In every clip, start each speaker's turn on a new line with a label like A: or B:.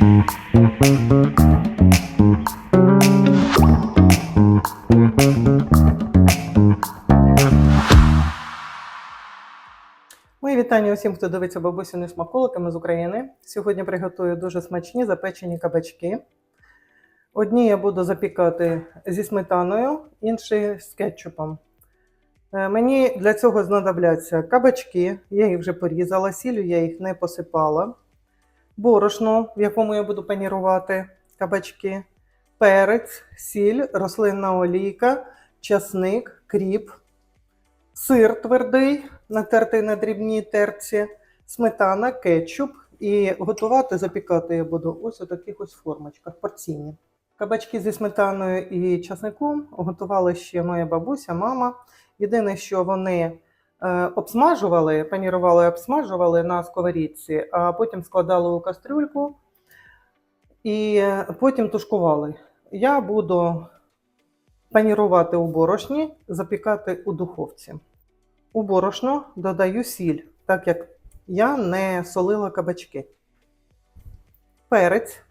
A: Мої вітання усім, хто дивиться бабусіни смаколиками з України. Сьогодні приготую дуже смачні запечені кабачки. Одні я буду запікати зі сметаною, інші з кетчупом. Е, Мені для цього знадобляться кабачки, я їх вже порізала, сіллю я їх не посипала, борошно, в якому я буду панірувати кабачки, перець, сіль, рослинна олійка, часник, кріп, сир твердий, натертий на дрібній терці, сметана, кетчуп. І готувати, запікати я буду ось у таких ось формочках порційні. Кабачки зі сметаною і часником готувала ще моя бабуся, мама. Єдине, що вони обсмажували, панірували, обсмажували на сковорідці, а потім складали у кастрюльку і потім тушкували. Я буду панірувати у борошні, запікати у духовці. У борошно додаю сіль, так як я не солила кабачки. Перець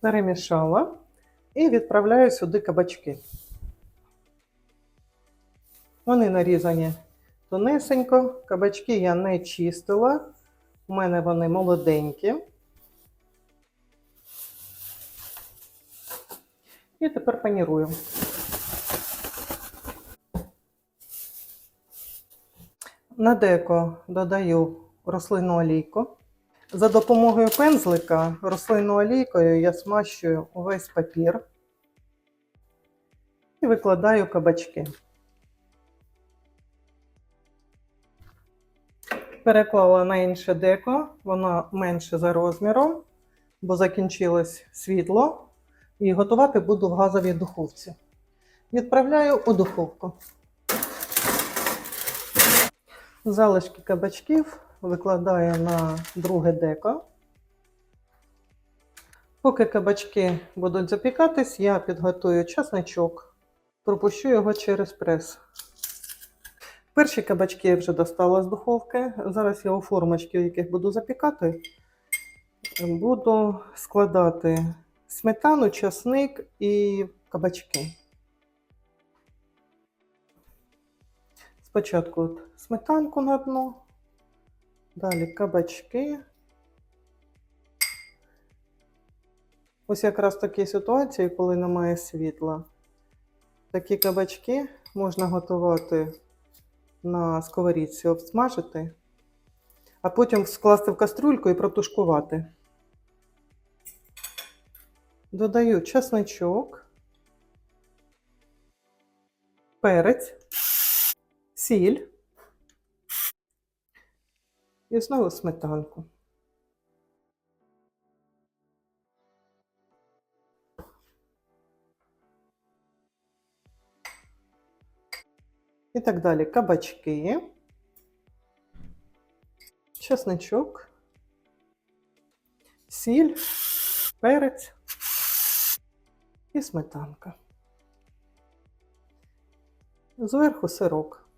A: перемішала і відправляю сюди кабачки. Вони нарізані тонесенько. Кабачки я не чистила. У мене вони молоденькі. І тепер панірую. На деко додаю рослинну олійку. За допомогою пензлика рослинною олійкою я смащую увесь папір і викладаю кабачки. Переклала на інше деко, воно менше за розміром, бо закінчилось світло, і готувати буду в газовій духовці. Відправляю у духовку. Залишки кабачків викладаю на друге деко. Поки кабачки будуть запікатись, я підготую часничок, пропущу його через прес. Перші кабачки я вже достала з духовки. Зараз я у формочки, в яких буду запікати, буду складати сметану, часник і кабачки. Спочатку от сметанку на дно, далі кабачки. Ось якраз в такій ситуації, коли немає світла, такі кабачки можна готувати на сковорідці, обсмажити, а потім скласти в каструльку і протушкувати. Додаю чесночок, перець, сіль і знову сметанку. І так далі кабачки, чесничок, сіль, перець і сметанка. Зверху сирок.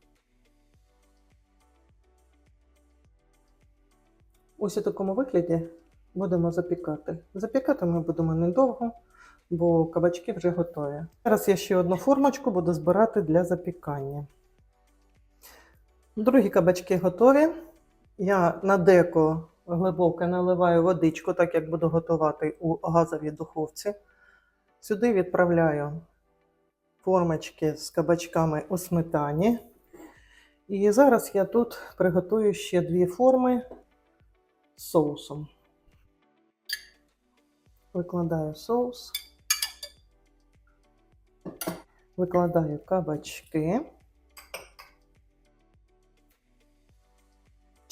A: Ось у такому вигляді будемо запікати. Запікати ми будемо недовго, бо кабачки вже готові. Зараз я ще одну формочку буду збирати для запікання. Другі кабачки готові. Я на деко глибоко наливаю водичку, так як буду готувати у газовій духовці. Сюди відправляю формочки з кабачками у сметані. І зараз я тут приготую ще дві форми з соусом. Викладаю соус, викладаю кабачки.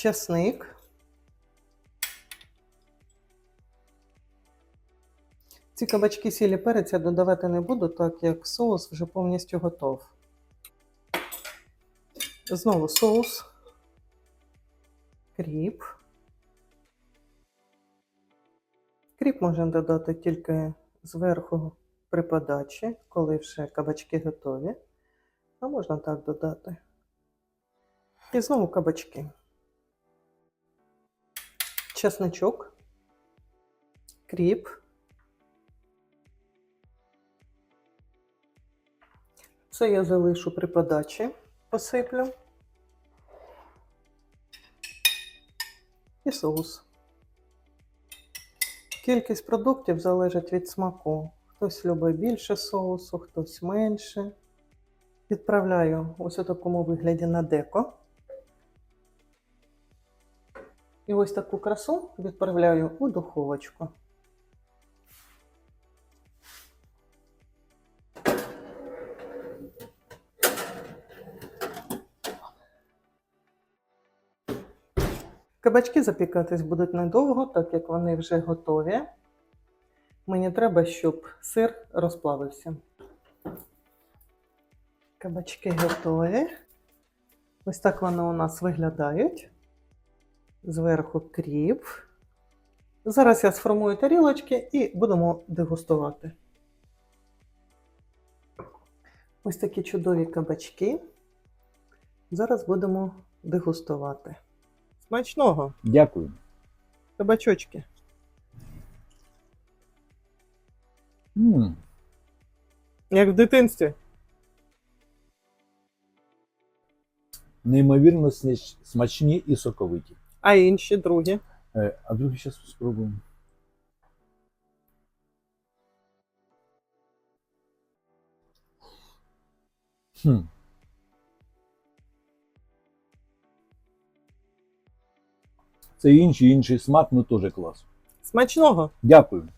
A: Часник. Ці кабачки сілі перець я додавати не буду, так як соус вже повністю готов. Знову соус, кріп. Кріп можна додати тільки зверху при подачі, коли вже кабачки готові. А можна так додати. І знову кабачки. Чесничок, кріп. Це я залишу при подачі, посиплю. І соус. Кількість продуктів залежить від смаку. Хтось любить більше соусу, хтось менше. Відправляю ось у такому вигляді на деко. І ось таку красу відправляю у духовочку. Кабачки запікатись будуть недовго, так як вони вже готові. Мені треба, щоб сир розплавився. Кабачки готові. Ось так вони у нас виглядають. Зверху кріп. Зараз я сформую тарілочки і будемо дегустувати. Ось такі чудові кабачки. Зараз будемо дегустувати. Смачного!
B: Дякую.
A: Кабачочки.
B: м
A: Як в дитинстві.
B: Неймовірно смачні і соковиті.
A: А інші другі.
B: Е, а другі зараз спробуємо. Хм. Це інший інший смак, ну теж клас.
A: Смачного!
B: Дякую.